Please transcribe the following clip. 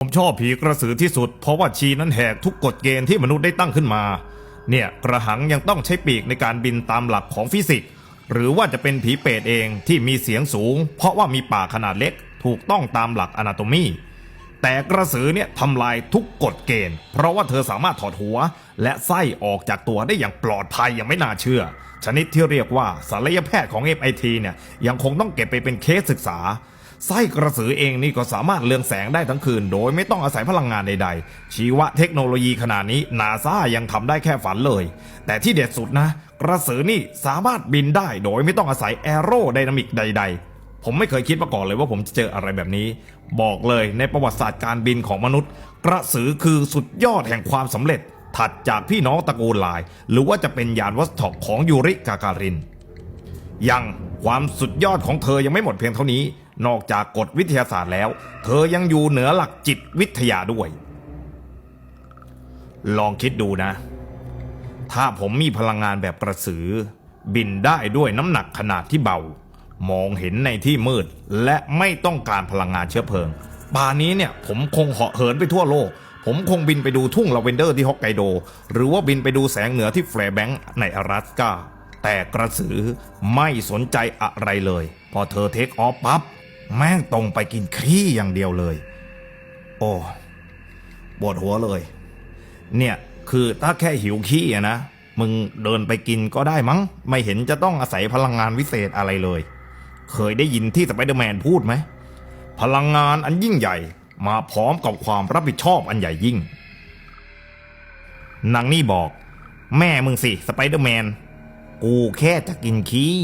ผมชอบผีกระสือที่สุด เพราะว่าชีนั้นแหกทุกกฎเกณฑ์ที่มนุษย์ได้ตั้งขึ้นมา เนี่ยกระหังยังต้องใช้ปีกในการบินตามหลักของฟิสิกส์หรือว่าจะเป็นผีเปรตเองที่มีเสียงสูง เพราะว่ามีปากขนาดเล็ก ถูกต้องตามหลักอนาโตมี แต่กระสือเนี่ยทำลายทุกกฎเกณฑ์ เพราะว่าเธอสามารถถอดหัว และไส้ออกจากตัวได้อย่างปลอดภัยอย่างไม่น่าเชื่อ ชนิดที่เรียกว่าศัลยแพทย์ของ MIT เนี่ยยังคงต้องเก็บไปเป็นเคสศึกษา ไส้กระสือเองนี่ก็สามารถเลืองแสงได้ทั้งคืน โดยไม่ต้องอาศัยพลังงานใดๆ ชีวเทคโนโลยีขนาดนี้นาซายังทำได้แค่ฝันเลย แต่ที่เด็ดสุดนะ กระสือนี่สามารถบินได้โดยไม่ต้องอาศัยแอโรไดนามิกใด ๆผมไม่เคยคิดมาก่อนเลยว่าผมจะเจออะไรแบบนี้ บอกเลยในประวัติศาสตร์การบินของมนุษย์ กระสือคือสุดยอดแห่งความสำเร็จ ถัดจากพี่น้องตระกูลลาย หรือว่าจะเป็นยานวัสถกของยูริกาการิน ยังความสุดยอดของเธอยังไม่หมดเพียงเท่านี้ นอกจากกฎวิทยาศาสตร์แล้ว เธอยังอยู่เหนือหลักจิตวิทยาด้วย ลองคิดดูนะ ถ้าผมมีพลังงานแบบกระสือ บินได้ด้วยน้ำหนักขนาดที่เบา มองเห็นในที่มืด และไม่ต้องการพลังงานเชื้อเพลิงป่านี้เนี่ยผมคงเหาะเหินไปทั่วโลก ผมคงบินไปดูทุ่งลาเวนเดอร์ที่ฮอกไกโด หรือว่าบินไปดูแสงเหนือที่แฟร์แบงค์ใน阿拉สกาแต่กระสือไม่สนใจอะไรเลย พอเธอเทคออฟปั๊บ แม่งตรงไปกินขี้อย่างเดียวเลย โอ้ปวดหัวเลย เนี่ยคือถ้าแค่หิวขี้อะนะมึงเดินไปกินก็ได้มั้ง ไม่เห็นจะต้องอาศัยพลังงานวิเศษอะไรเลย เคยได้ยินที่สไปเดอร์แมนพูดไหม พลังงานอันยิ่งใหญ่ มาพร้อมกับความรับผิดชอบอันใหญ่ยิ่งนางนี่บอก แม่มึงสิสไปเดอร์แมน กูแค่จะกินขี้